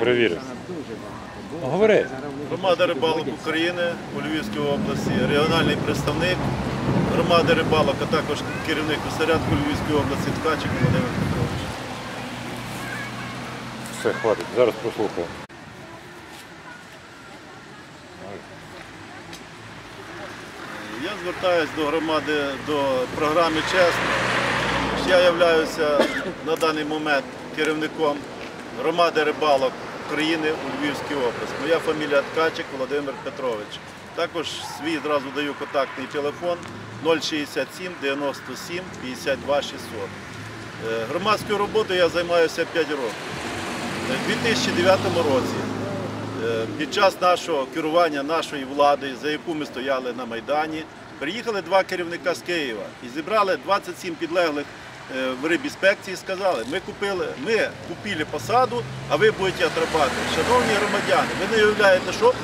перевірив. Говори. Громада рибалок України у Львівській області, регіональний представник громади рибалок, а також керівник осередку Львівської області Ткачик Володимир Петрович. Все, хватить. Зараз прослухаю. Я звертаюся до громади, до програми Чесно. Я являюся на даний момент керівником громади рибалок України у Львівській області. Моя фамілія Ткачик Володимир Петрович. Також свій зразу даю контактний телефон 067 97 52 600. Е, Громадською роботою я займаюся 5 років. Е, У 2009 році Е, Під час нашого керування нашої влади, за яку ми стояли на Майдані, приїхали два керівника з Києва і зібрали 27 підлеглих в рибінспекції сказали, ми купили, ми купили посаду, а ви будете отрабатувати. Шановні громадяни, ви не уявляєте, що,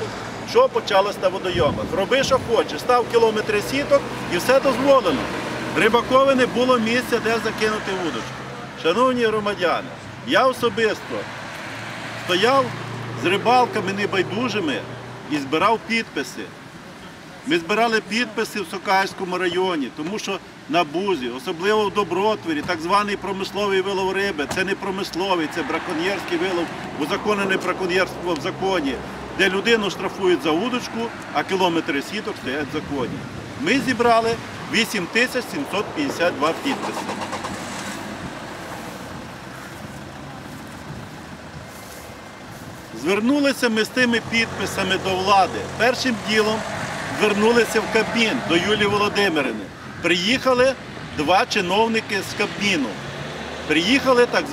що почалось на водойомах. Роби, що хочеш, став кілометри сіток і все дозволено. Рибакові не було місця, де закинути вудочку. Шановні громадяни, я особисто стояв з рибалками небайдужими і збирав підписи. Ми збирали підписи в Сокальському районі, тому що на Бузі, особливо в Добротвері, так званий промисловий вилов риби, це не промисловий, це браконьєрський вилов, узаконене браконьєрство в законі, де людину штрафують за удочку, а кілометри сіток стоять в законі. Ми зібрали 8752 підписи. Звернулися ми з тими підписами до влади. Першим ділом звернулися в Кабмін до Юлії Володимирівни. Приїхали два чиновники з Кабміну. Приїхали так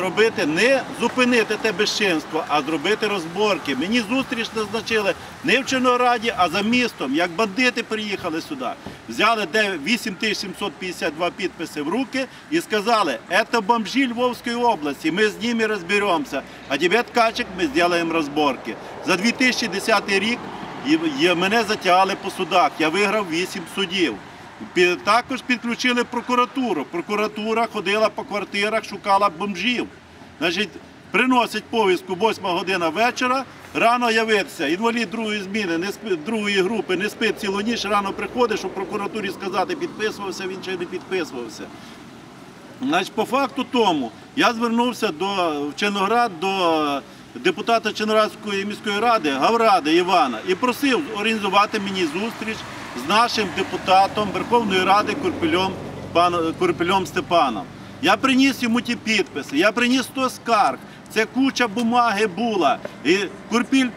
робити не зупинити те безчинство, а зробити розборки. Мені зустріч назначили не в Чорнораді, а за містом. Як бандити приїхали сюди. Взяли 8752 підписи в руки і сказали, це бомжі Львовської області, ми з ними розберемося. А тебе, Ткачик, ми зробимо розборки. За 2010 рік мене затягали по судах. Я виграв 8 судів. Також підключили прокуратуру. Прокуратура ходила по квартирах, шукала бомжів. Значить, приносять повістку 8 година вечора, рано явитися. Інвалід другої зміни, не спи, другої групи, не спить цілу ніч, рано приходиш, у прокуратурі сказати, підписувався, він чи не підписувався. Значить, по факту тому я звернувся до в Черноград до депутата Черноградської міської ради Гавради Івана і просив організувати мені зустріч з нашим депутатом Верховної Ради Курпельом, паном Курпельом Степаном. Я приніс йому ті підписи, я приніс 100 скарг. Це куча бумаги була. І Курпіль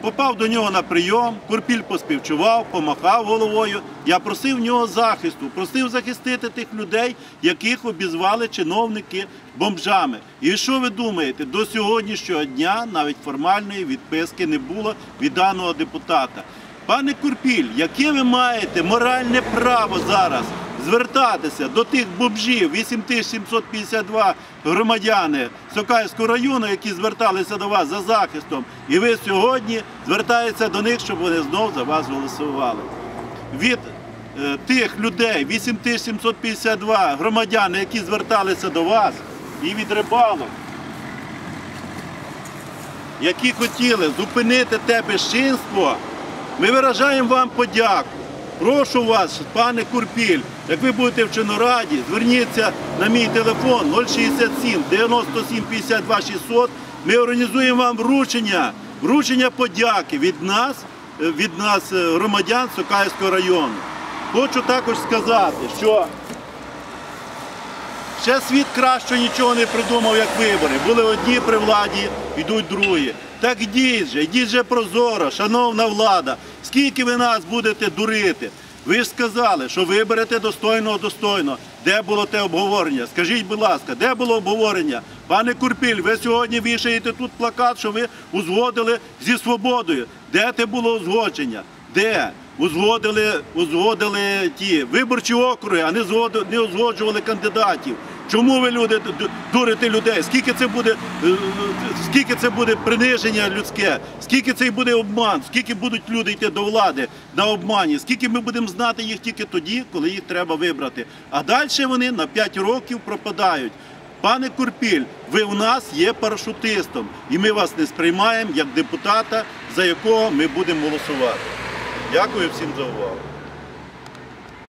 попав до нього на прийом, Курпіль поспівчував, помахав головою. Я просив в нього захисту, просив захистити тих людей, яких обізвали чиновники бомжами. І що ви думаєте, до сьогоднішнього дня навіть формальної відписки не було від даного депутата. Пане Курпіль, яке ви маєте моральне право зараз звертатися до тих бомжів, 8752 громадяни Сокальського району, які зверталися до вас за захистом, і ви сьогодні звертаєтеся до них, щоб вони знов за вас голосували. Від е, тих людей, 8752 громадяни, які зверталися до вас, і від рибалок, які хотіли зупинити те безчинство, ми виражаємо вам подяку. Прошу вас, пане Курпіль, як ви будете в Чорнораді, зверніться на мій телефон 067 97 52 600. Ми організуємо вам вручення, вручення подяки від нас, е, від нас, е, громадян Сокальського району. Хочу також сказати, що Ще світ краще нічого не придумав, як вибори. Були одні при владі, йдуть другі. Так йдіть же, йдіть же прозоро, шановна влада. Скільки ви нас будете дурити? Ви ж сказали, що виберете достойного достойно. Де було те обговорення? Скажіть, будь ласка, де було обговорення? Пане Курпіль, ви сьогодні вішаєте тут плакат, що ви узгодили зі свободою. Де те було узгодження? Де? Узгодили, узгодили ті виборчі округи, а не узгоджували кандидатів. Чому ви люди ду- ду- дурите людей? Скільки це буде, е, е, скільки це буде приниження людське? Скільки це буде обман? Скільки будуть люди йти до влади на обмані? Скільки ми будемо знати їх тільки тоді, коли їх треба вибрати? А далі вони на 5 років пропадають. Пане Курпіль, ви у нас є парашутистом, і ми вас не сприймаємо як депутата, за якого ми будемо голосувати. Дякую всім за увагу.